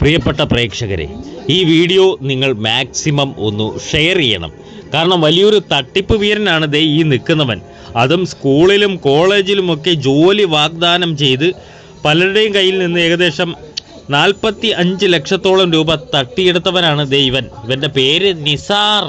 പ്രിയപ്പെട്ട പ്രേക്ഷകരെ ഈ വീഡിയോ നിങ്ങൾ മാക്സിമം ഒന്ന് ഷെയർ ചെയ്യണം. കാരണം വലിയൊരു തട്ടിപ്പ് വീരനാണ് ദേ ഈ നിൽക്കുന്നവൻ. അതും സ്കൂളിലും കോളേജിലുമൊക്കെ ജോലി വാഗ്ദാനം ചെയ്ത് പലരുടെയും കയ്യിൽ നിന്ന് ഏകദേശം നാൽപ്പത്തി അഞ്ച് ലക്ഷത്തോളം രൂപ തട്ടിയെടുത്തവനാണ് ദേ ഇവൻ. ഇവന്റെ പേര് നിസാർ.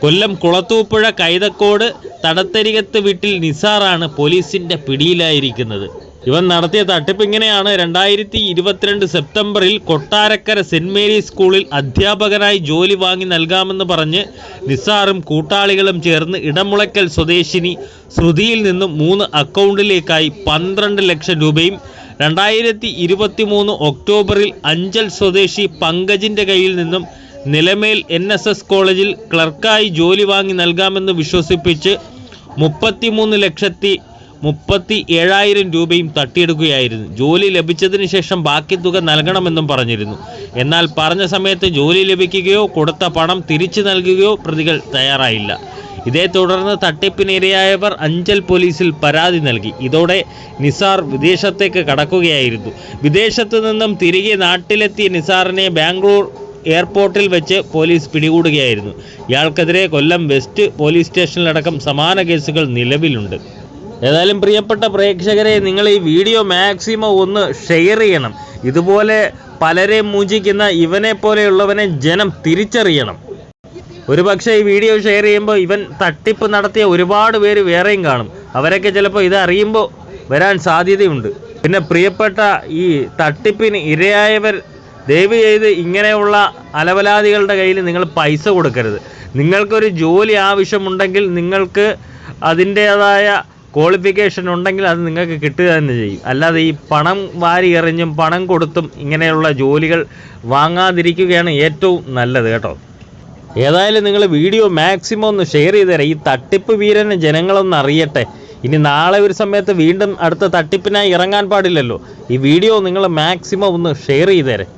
കൊല്ലം കുളത്തൂപ്പുഴ കൈതക്കോട് തടത്തരികത്ത് വീട്ടിൽ നിസാറാണ് പോലീസിന്റെ പിടിയിലായിരിക്കുന്നത്. ഇവൻ നടത്തിയ തട്ടിപ്പ് ഇങ്ങനെയാണ്. രണ്ടായിരത്തി ഇരുപത്തിരണ്ട് സെപ്റ്റംബറിൽ കൊട്ടാരക്കര സെന്റ് മേരീസ് സ്കൂളിൽ അധ്യാപകനായി ജോലി വാങ്ങി നൽകാമെന്ന് പറഞ്ഞ് നിസാറും കൂട്ടാളികളും ചേർന്ന് ഇടമുളയ്ക്കൽ സ്വദേശിനി ശ്രുതിയിൽ നിന്നും മൂന്ന് അക്കൗണ്ടിലേക്കായി പന്ത്രണ്ട് ലക്ഷം രൂപയും രണ്ടായിരത്തി ഇരുപത്തി മൂന്ന് ഒക്ടോബറിൽ അഞ്ചൽ സ്വദേശി പങ്കജിന്റെ കയ്യിൽ നിന്നും നിലമേൽ എൻ എസ് എസ് കോളേജിൽ ക്ലർക്കായി ജോലി വാങ്ങി നൽകാമെന്ന് വിശ്വസിപ്പിച്ച് മുപ്പത്തിമൂന്ന് ലക്ഷത്തി മുപ്പത്തി ഏഴായിരം രൂപയും തട്ടിയെടുക്കുകയായിരുന്നു. ജോലി ലഭിച്ചതിന് ശേഷം ബാക്കി തുക നൽകണമെന്നും പറഞ്ഞിരുന്നു. എന്നാൽ പറഞ്ഞ സമയത്ത് ജോലി ലഭിക്കുകയോ കൊടുത്ത പണം തിരിച്ചു നൽകുകയോ പ്രതികൾ തയ്യാറായില്ല. ഇതേ തുടർന്ന് തട്ടിപ്പിനിരയായവർ അഞ്ചൽ പോലീസിൽ പരാതി നൽകി. ഇതോടെ നിസാർ വിദേശത്തേക്ക് കടക്കുകയായിരുന്നു. വിദേശത്തു നിന്നും തിരികെ നാട്ടിലെത്തിയ നിസാറിനെ ബാംഗ്ലൂർ എയർപോർട്ടിൽ വെച്ച് പോലീസ് പിടികൂടുകയായിരുന്നു. ഇയാൾക്കെതിരെ കൊല്ലം വെസ്റ്റ് പോലീസ് സ്റ്റേഷനിലടക്കം സമാന കേസുകൾ നിലവിലുണ്ട്. ഏതായാലും പ്രിയപ്പെട്ട പ്രേക്ഷകരെ നിങ്ങൾ ഈ വീഡിയോ മാക്സിമം ഒന്ന് ഷെയർ ചെയ്യണം. ഇതുപോലെ പലരെ മൂചിക്കുന്ന ഇവനെ പോലെയുള്ളവനെ ജനം തിരിച്ചറിയണം. ഒരുപക്ഷെ ഈ വീഡിയോ ഷെയർ ചെയ്യുമ്പോൾ ഇവൻ തട്ടിപ്പ് നടത്തിയ ഒരുപാട് പേര് വേറെയും കാണും. അവരൊക്കെ ചിലപ്പോൾ ഇത് അറിയുമ്പോൾ വരാൻ സാധ്യതയുണ്ട്. പിന്നെ പ്രിയപ്പെട്ട ഈ തട്ടിപ്പിന് ഇരയായവർ ദയവ് ചെയ്ത് ഇങ്ങനെയുള്ള അലവലാദികളുടെ കയ്യിൽ നിങ്ങൾ പൈസ കൊടുക്കരുത്. നിങ്ങൾക്കൊരു ജോലി ആവശ്യമുണ്ടെങ്കിൽ നിങ്ങൾക്ക് അതിന്റേതായ ക്വാളിഫിക്കേഷൻ ഉണ്ടെങ്കിൽ അത് നിങ്ങൾക്ക് കിട്ടുക തന്നെ ചെയ്യും. അല്ലാതെ ഈ പണം വാരി എറിഞ്ഞും പണം കൊടുത്തും ഇങ്ങനെയുള്ള ജോലികൾ വാങ്ങാതിരിക്കുകയാണ് ഏറ്റവും നല്ലത് കേട്ടോ. ഏതായാലും നിങ്ങൾ വീഡിയോ മാക്സിമം ഒന്ന് ഷെയർ ചെയ്ത് തരാം. ഈ തട്ടിപ്പ് വീരനെ ജനങ്ങളൊന്ന് അറിയട്ടെ. ഇനി നാളെ ഒരു സമയത്ത് വീണ്ടും അടുത്ത തട്ടിപ്പിനായി ഇറങ്ങാൻ പാടില്ലല്ലോ. ഈ വീഡിയോ നിങ്ങൾ മാക്സിമം ഒന്ന് ഷെയർ ചെയ്ത് തരാം.